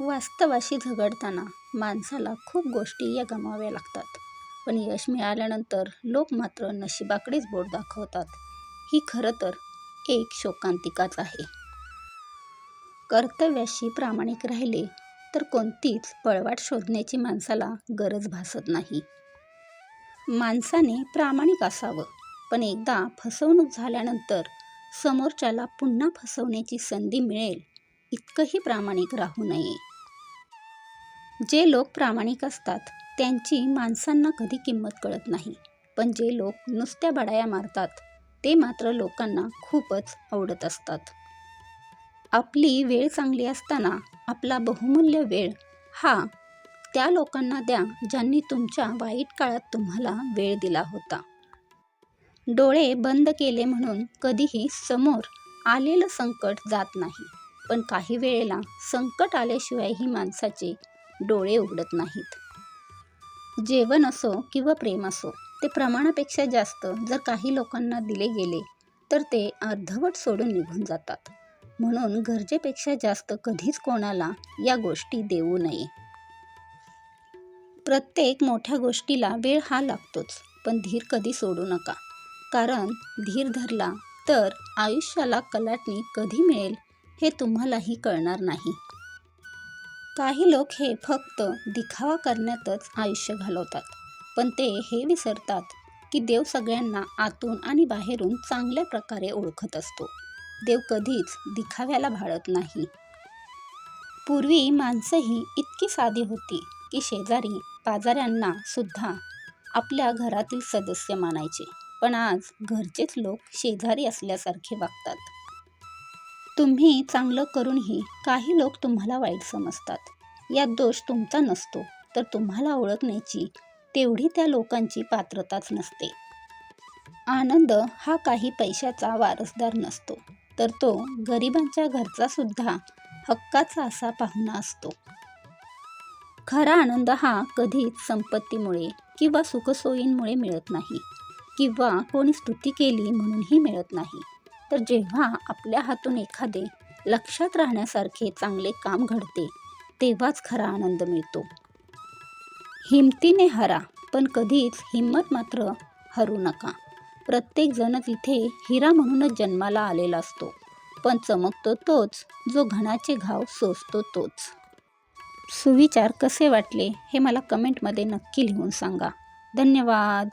वास्तवाशी झगडताना माणसाला खूप गोष्टी या गमाव्या लागतात. पण यश मिळाल्यानंतर लोक मात्र नशिबाकडेच बोट दाखवतात. ही खरं तर एक शोकांतिकाच आहे. कर्तव्याशी प्रामाणिक राहिले तर कोणतीच पळवाट शोधण्याची माणसाला गरज भासत नाही. माणसाने प्रामाणिक असावं पण एकदा फसवणूक झाल्यानंतर समोरच्याला पुन्हा फसवण्याची संधी मिळेल इतकंही प्रामाणिक राहू नये. जे लोक प्रामाणिक असतात त्यांची माणसांना कधी किंमत कळत नाही. पण जे लोक नुसत्या बडाया मारतात ते मात्र लोकांना खूपच आवडत असतात. आपली वेळ चांगली असताना आपला बहुमूल्य वेळ हा त्या लोकांना द्या ज्यांनी तुमच्या वाईट काळात तुम्हाला वेळ दिला होता. डोळे बंद केले म्हणून कधीही समोर आलेलं संकट जात नाही. पण काही वेळेला संकट आल्याशिवायही माणसाचे डोळे उघडत नाहीत. जेवण असो किंवा प्रेम असो ते प्रमाणापेक्षा जास्त जर काही लोकांना दिले गेले तर ते अर्धवट सोडून निघून जातात. म्हणून गरजेपेक्षा जास्त कधीच कोणाला या गोष्टी देऊ नये. प्रत्येक मोठ्या गोष्टीला वेळ हा लागतोच पण धीर कधी सोडू नका. कारण धीर धरला तर आयुष्याला कलाटणी कधी मिळेल हे तुम्हालाही कळणार नाही. काही लोक हे फक्त दिखावा करण्यातच आयुष्य घालवतात. पण ते हे विसरतात की देव सगळ्यांना आतून आणि बाहेरून चांगल्या प्रकारे ओळखत असतो. देव कधीच दिखाव्याला भाळत नाही. पूर्वी माणसंही इतकी साधी होती की शेजारी पाजाऱ्यांना सुद्धा आपल्या घरातील सदस्य मानायचे. पण आज घरचेच लोक शेजारी असल्यासारखे वागतात. तुम्ही चांगलं करूनही काही लोक तुम्हाला वाईट समजतात. यात दोष तुमचा नसतो. तर तुम्हाला ओळखण्याची तेवढी त्या लोकांची पात्रताच नसते. आनंद हा काही पैशाचा वारसदार नसतो. तर तो गरिबांच्या घरचा सुद्धा हक्काचा असा पाहुणा असतो. खरा आनंद हा कधीच संपत्तीमुळे किंवा सुखसोयींमुळे मिळत नाही. किंवा कोणी स्तुती केली म्हणूनही मिळत नाही. तर जेव्हा आपल्या हातून एखादे लक्षात राहण्यासारखे चांगले काम घडते तेव्हाच खरा आनंद मिळतो. हिमतीने हरा पण कधीच हिंमत मात्र हरू नका. प्रत्येक जणच इथे हिरा म्हणूनच जन्माला आलेला असतो पण चमकतो तोच जो घणाचे घाव सोसतो तोच. सुविचार कसे वाटले हे मला कमेंटमध्ये नक्की लिहून सांगा. धन्यवाद.